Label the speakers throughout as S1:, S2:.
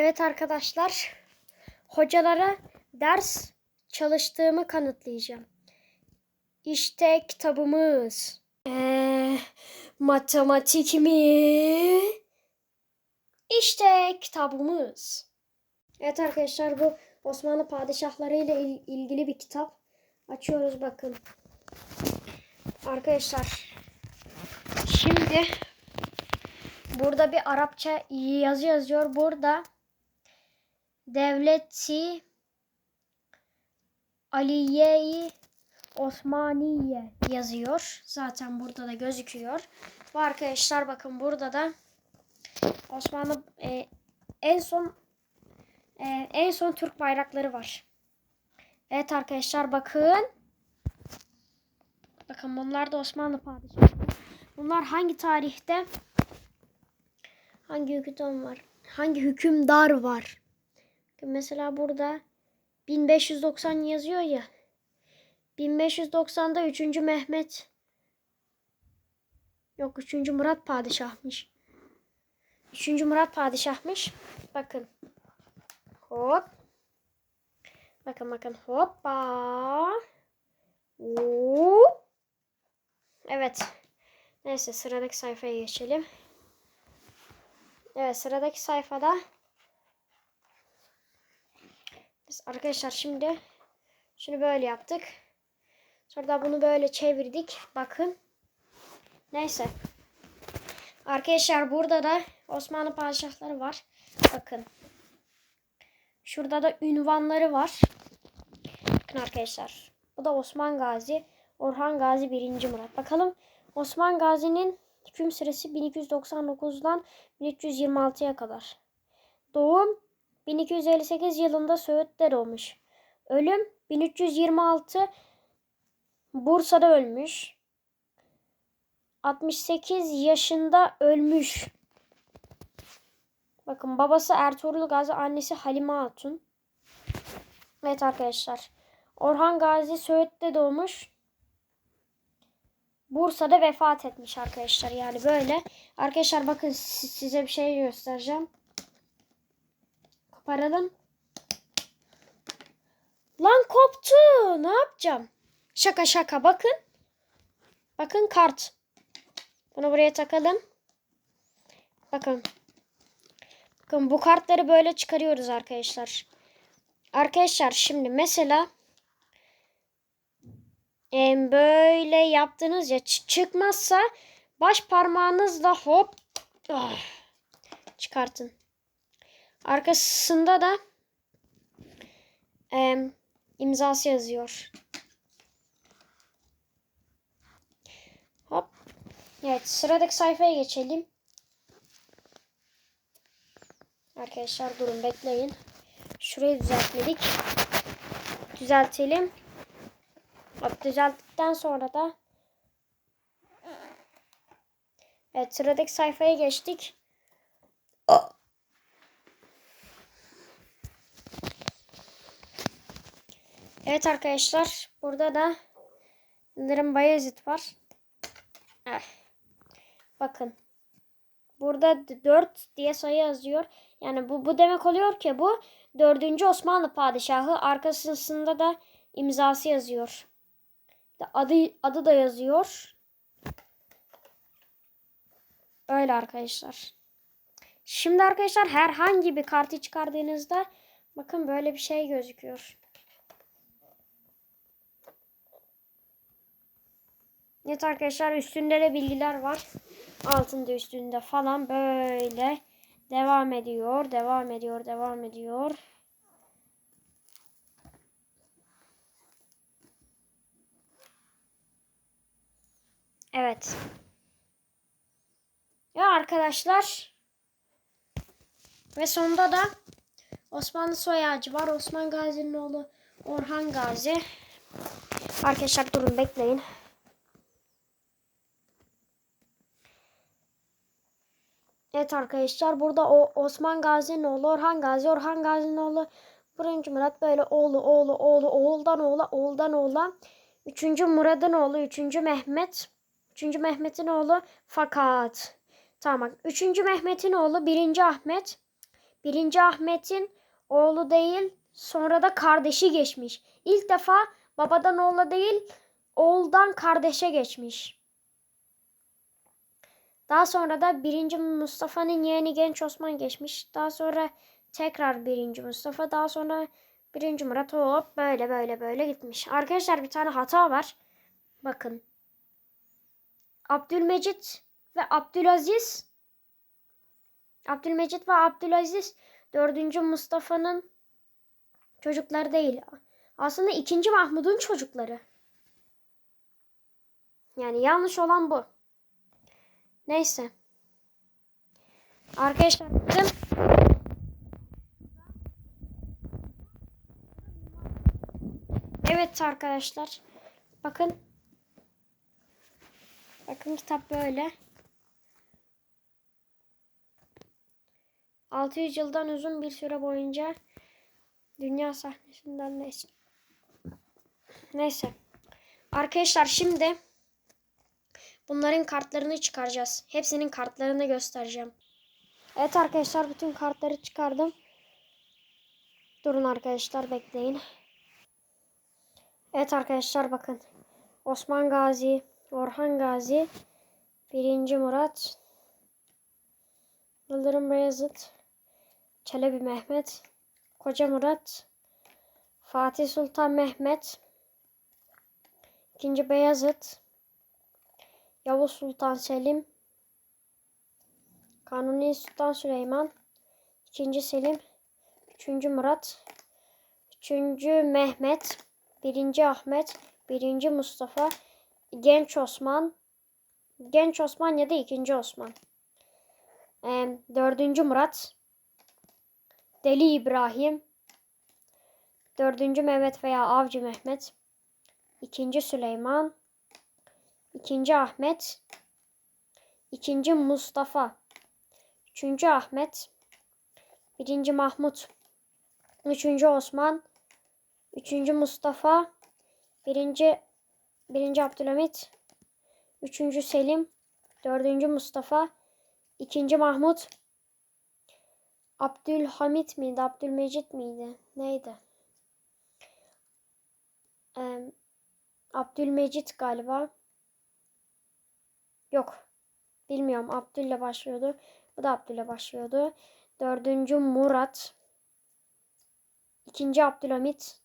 S1: Evet arkadaşlar, hocalara ders çalıştığımı kanıtlayacağım. İşte kitabımız. Ee, matematik mi? İşte kitabımız. Evet arkadaşlar bu Osmanlı padişahları ile il- ilgili bir kitap. Açıyoruz bakın. Arkadaşlar şimdi burada bir Arapça yazı yazıyor. Burada Devleti Aliye-i Osmaniye yazıyor. Zaten burada da gözüküyor. Bu arkadaşlar bakın burada da Osmanlı e, en son e, en son Türk bayrakları var. Evet arkadaşlar bakın. Bakın bunlar da Osmanlı padişahları. Bunlar hangi tarihte? Hangi hükümdar var? Hangi hükümdar var? Mesela burada 1590 yazıyor ya. 1590'da 3. Mehmet Yok 3. Murat padişahmış. 3. Murat padişahmış. Bakın. Hop. Bakın bakın. Hoppa. Oo. Evet. Neyse sıradaki sayfaya geçelim. Evet sıradaki sayfada biz arkadaşlar şimdi şunu böyle yaptık. Sonra da bunu böyle çevirdik. Bakın. Neyse. Arkadaşlar burada da Osmanlı padişahları var. Bakın. Şurada da ünvanları var. Bakın arkadaşlar. Bu da Osman Gazi. Orhan Gazi 1. Murat. Bakalım Osman Gazi'nin hüküm süresi 1299'dan 1326'ya kadar. Doğum 1258 yılında Söğüt'te doğmuş. Ölüm 1326 Bursa'da ölmüş. 68 yaşında ölmüş. Bakın babası Ertuğrul Gazi, annesi Halime Hatun. Evet arkadaşlar. Orhan Gazi Söğüt'te doğmuş. Bursa'da vefat etmiş arkadaşlar. Yani böyle. Arkadaşlar bakın si- size bir şey göstereceğim. Koparalım. Lan koptu. Ne yapacağım? Şaka şaka bakın. Bakın kart. Bunu buraya takalım. Bakın. Bakın bu kartları böyle çıkarıyoruz arkadaşlar. Arkadaşlar şimdi mesela böyle yaptınız ya çıkmazsa baş parmağınızla hop ah, çıkartın. Arkasında da em, imzası yazıyor. Hop. Evet sıradaki sayfaya geçelim. Arkadaşlar durun bekleyin. Şurayı düzeltmedik. Düzeltelim. Hop düzelttikten sonra da Evet sıradaki sayfaya geçtik. Evet arkadaşlar burada da Yıldırım Bayezid var. Eh. Bakın. Burada 4 diye sayı yazıyor. Yani bu, bu demek oluyor ki bu 4. Osmanlı padişahı. Arkasında da imzası yazıyor. Adı, adı da yazıyor. Öyle arkadaşlar. Şimdi arkadaşlar herhangi bir kartı çıkardığınızda bakın böyle bir şey gözüküyor. Evet arkadaşlar üstünde de bilgiler var. Altında üstünde falan böyle devam ediyor, devam ediyor, devam ediyor. Evet. Ya arkadaşlar ve sonunda da Osmanlı soy ağacı var. Osman Gazi'nin oğlu Orhan Gazi. Arkadaşlar durun bekleyin. Evet arkadaşlar burada o Osman Gazi'nin oğlu Orhan Gazi, Orhan Gazi'nin oğlu 1. Murat böyle oğlu oğlu oğlu oğuldan oğula oğuldan oğula 3. Murad'ın oğlu 3. Mehmet 3. Mehmet'in oğlu fakat tamam 3. Mehmet'in oğlu 1. Ahmet birinci Ahmet'in oğlu değil sonra da kardeşi geçmiş. İlk defa babadan oğula değil oğuldan kardeşe geçmiş. Daha sonra da birinci Mustafa'nın yeğeni Genç Osman geçmiş. Daha sonra tekrar birinci Mustafa. Daha sonra birinci Murat hop böyle böyle böyle gitmiş. Arkadaşlar bir tane hata var. Bakın. Abdülmecit ve Abdülaziz Abdülmecit ve Abdülaziz dördüncü Mustafa'nın çocukları değil. Aslında ikinci Mahmud'un çocukları. Yani yanlış olan bu. Neyse. Arkadaşlar bakın. Evet arkadaşlar. Bakın. Bakın kitap böyle. 600 yıldan uzun bir süre boyunca dünya sahnesinden neyse. Neyse. Arkadaşlar şimdi bunların kartlarını çıkaracağız. Hepsinin kartlarını göstereceğim. Evet arkadaşlar bütün kartları çıkardım. Durun arkadaşlar bekleyin. Evet arkadaşlar bakın. Osman Gazi, Orhan Gazi, 1. Murat, Yıldırım Beyazıt, Çelebi Mehmet, Koca Murat, Fatih Sultan Mehmet, 2. Beyazıt, Yavuz Sultan Selim, Kanuni Sultan Süleyman, 2. Selim, 3. Murat, 3. Mehmet, 1. Ahmet, 1. Mustafa, Genç Osman, Genç Osman ya da 2. Osman. Ee, 4. Murat, Deli İbrahim, 4. Mehmet veya Avcı Mehmet, 2. Süleyman, 2. Ahmet, 2. Mustafa, 3. Ahmet, 1. Mahmut, 3. Osman, 3. Mustafa, 1. 1. Abdülhamit, 3. Selim, 4. Mustafa, 2. Mahmut, Abdülhamit miydi, Abdülmecit miydi? Neydi? Ee, Abdülmecit galiba. Yok. Bilmiyorum. Abdül'le başlıyordu. Bu da Abdül'le başlıyordu. Dördüncü Murat. İkinci Abdülhamit.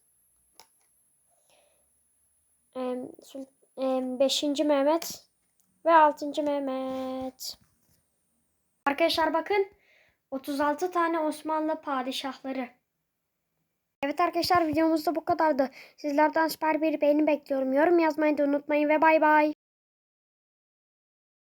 S1: Beşinci Mehmet. Ve altıncı Mehmet. Arkadaşlar bakın. 36 tane Osmanlı padişahları. Evet arkadaşlar videomuz da bu kadardı. Sizlerden süper bir beğeni bekliyorum. Yorum yazmayı da unutmayın ve bay bay.